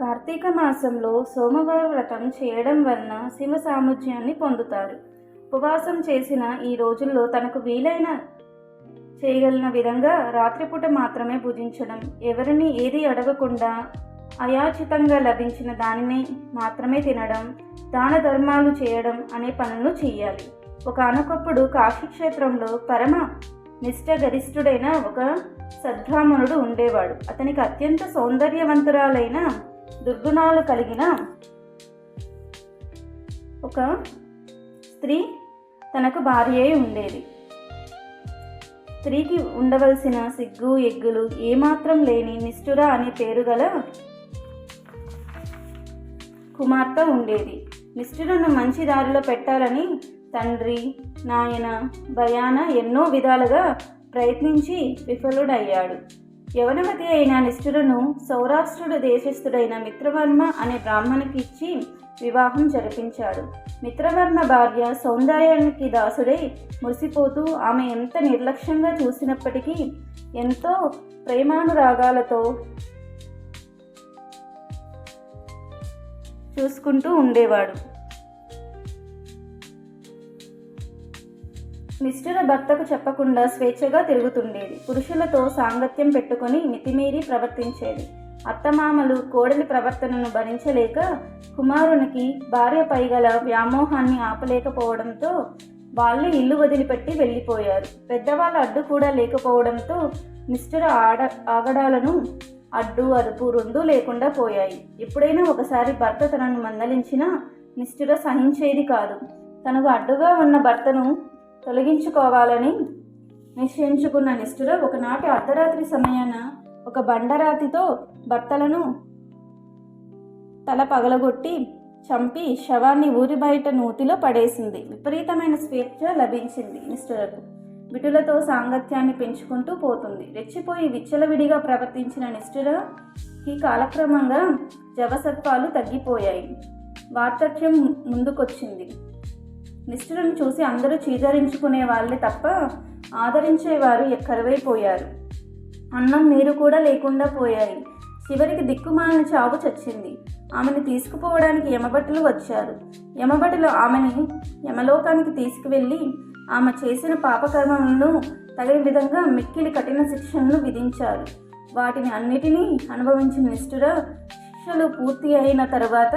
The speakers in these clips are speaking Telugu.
కార్తీక మాసంలో సోమవార వ్రతం చేయడం వలన శివ సామర్థ్యాన్ని పొందుతారు. ఉపవాసం చేసిన ఈ రోజుల్లో తనకు వీలైన చేయగలిగిన విధంగా రాత్రిపూట మాత్రమే భుజించడం ఎవరిని ఏది అడగకుండా అయాచితంగా లభించిన దానిని మాత్రమే తినడం దాన ధర్మాలు చేయడం అనే పనులు చేయాలి. ఒక అనొకప్పుడు కాశీక్షేత్రంలో పరమ నిష్ఠగరిష్ఠుడైన ఒక సద్బ్రాహ్మణుడు ఉండేవాడు. అతనికి అత్యంత సౌందర్యవంతురాలైన దుర్గుణాలు కలిగిన ఒక స్త్రీ తనకు భార్య అయి ఉండేది. స్త్రీకి ఉండవలసిన సిగ్గు ఎగ్గులు ఏమాత్రం లేని నిష్ఠుర అనే పేరు గల కుమార్తె ఉండేది. నిష్ఠురను మంచి దారిలో పెట్టాలని తండ్రి నాయన భయాన ఎన్నో విధాలుగా ప్రయత్నించి విఫలుడయ్యాడు. యవనమతి అయిన నిష్ఠులను సౌరాష్ట్రుడు దేశస్థుడైన మిత్రవర్మ అనే బ్రాహ్మణుకి ఇచ్చి వివాహం జరిపించాడు. మిత్రవర్మ భార్య సౌందర్యానికి దాసుడై మురిసిపోతూ ఆమె ఎంత నిర్లక్ష్యంగా చూసినప్పటికీ ఎంతో ప్రేమానురాగాలతో చూసుకుంటూ ఉండేవాడు. నిష్ఠుర భర్తకు చెప్పకుండా స్వేచ్ఛగా తిరుగుతుండేది. పురుషులతో సాంగత్యం పెట్టుకొని మితిమీరి ప్రవర్తించేది. అత్తమామలు కోడలి ప్రవర్తనను భరించలేక కుమారునికి భార్యపై గల వ్యామోహాన్ని ఆపలేకపోవడంతో వాళ్ళు ఇల్లు వదిలిపెట్టి వెళ్ళిపోయారు. పెద్దవాళ్ళ అడ్డు కూడా లేకపోవడంతో నిష్ఠుర ఆడ ఆగడాలను అడ్డు అదుపు రెండూ లేకుండా పోయాయి. ఎప్పుడైనా ఒకసారి భర్త తనను మందలించినా నిష్ఠుర సహించేది కాదు. తనకు అడ్డుగా ఉన్న భర్తను తొలగించుకోవాలని నిశ్చయించుకున్న నిష్ఠుర ఒకనాటి అర్ధరాత్రి సమయాన ఒక బండరాతితో భర్తలను తల పగలగొట్టి చంపి శవాన్ని ఊరి బయట నూతిలో పడేసింది. విపరీతమైన స్వేచ్ఛ లభించింది నిష్ఠురకు విటులతో సాంగత్యాన్ని పెంచుకుంటూ పోతుంది. రెచ్చిపోయి విచ్చలవిడిగా ప్రవర్తించిన నిష్ఠురకి కాలక్రమంగా జవసత్వాలు తగ్గిపోయాయి. వార్ధక్యం ముందుకొచ్చింది. నిష్ఠులను చూసి అందరూ చీదరించుకునే వాళ్ళే తప్ప ఆదరించేవారు కరువైపోయారు అన్నం నీరు కూడా లేకుండా పోయాయి. చివరికి దిక్కుమాలిన చావు చచ్చింది. ఆమెను తీసుకుపోవడానికి యమభటులు వచ్చారు. యమభటులు ఆమెని యమలోకానికి తీసుకువెళ్ళి ఆమె చేసిన పాపకర్మలను తగిన విధంగా మిక్కిలి కఠిన శిక్షలను విధించారు. వాటిని అన్నిటినీ అనుభవించిన నిష్ఠుర శిక్షలు పూర్తి అయిన తర్వాత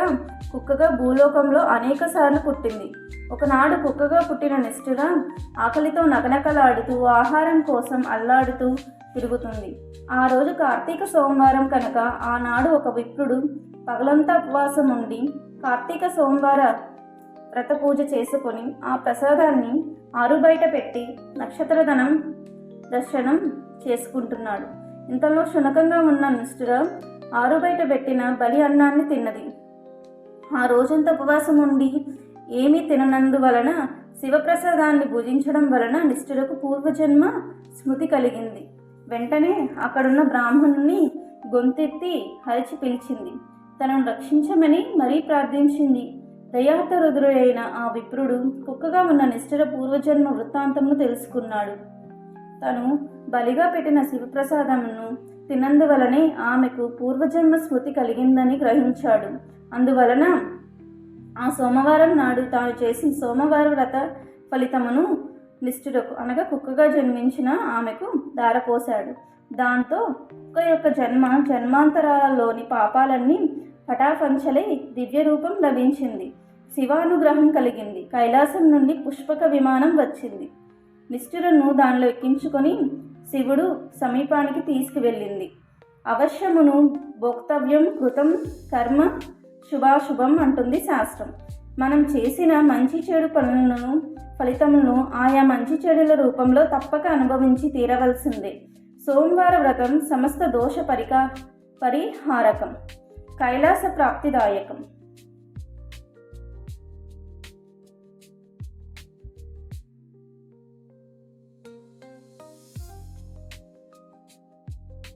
కుక్కగా భూలోకంలో అనేక సార్లు పుట్టింది. ఒకనాడు కుక్కగా పుట్టిన నిష్ఠుర ఆకలితో నగనకలాడుతూ ఆహారం కోసం అల్లాడుతూ తిరుగుతుంది. ఆ రోజు కార్తీక సోమవారం కనుక ఆనాడు ఒక విప్రుడు పగలంతా ఉపవాసం ఉండి కార్తీక సోమవార వ్రత పూజ చేసుకొని ఆ ప్రసాదాన్ని ఆరుబయట పెట్టి నక్షత్రధనం దర్శనం చేసుకుంటున్నాడు. ఇంతలో శునకంగా ఉన్న నిష్ఠుర ఆరుబయట పెట్టిన బలి అన్నాన్ని తిన్నది. ఆ రోజంతా ఉపవాసం ఉండి ఏమీ తిననందువలన శివప్రసాదాన్ని భుజించడం వలన నిష్ఠులకు పూర్వజన్మ స్మృతి కలిగింది. వెంటనే అక్కడున్న బ్రాహ్మణుని గొంతెత్తి హరిచి పిలిచింది. తనను రక్షించమని మరీ ప్రార్థించింది. దయార్థ రుద్రుడైన ఆ విప్రుడు కుక్కగా ఉన్న నిష్ఠుర పూర్వజన్మ వృత్తాంతమును తెలుసుకున్నాడు. తను బలిగా పెట్టిన శివప్రసాదమును తినందువలనే ఆమెకు పూర్వజన్మ స్మృతి కలిగిందని గ్రహించాడు. అందువలన ఆ సోమవారం నాడు తాను చేసిన సోమవార వ్రత ఫలితమును నిష్ఠుడకు అనగా కుక్కగా జన్మించిన ఆమెకు దారపోశాడు దాంతో కుక్క యొక్క జన్మ జన్మాంతరాలలోని పాపాలన్నీ పటాపంచలై దివ్య రూపం లభించింది. శివానుగ్రహం కలిగింది. కైలాసం నుండి పుష్పక విమానం వచ్చింది. నిష్ఠురను దానిలో ఎక్కించుకొని శివుడు సమీపానికి తీసుకువెళ్ళింది. అవశ్యమును భోక్తవ్యం కృతం కర్మ శుభాశుభం అంటుంది శాస్త్రం. మనం చేసిన మంచి చెడు పనులను ఫలితములను ఆయా మంచి చెడుల రూపంలో తప్పక అనుభవించి తీరవలసిందే. సోమవార వ్రతం సమస్త దోష పరికా పరిహారకం. కైలాస ప్రాప్తిదాయకం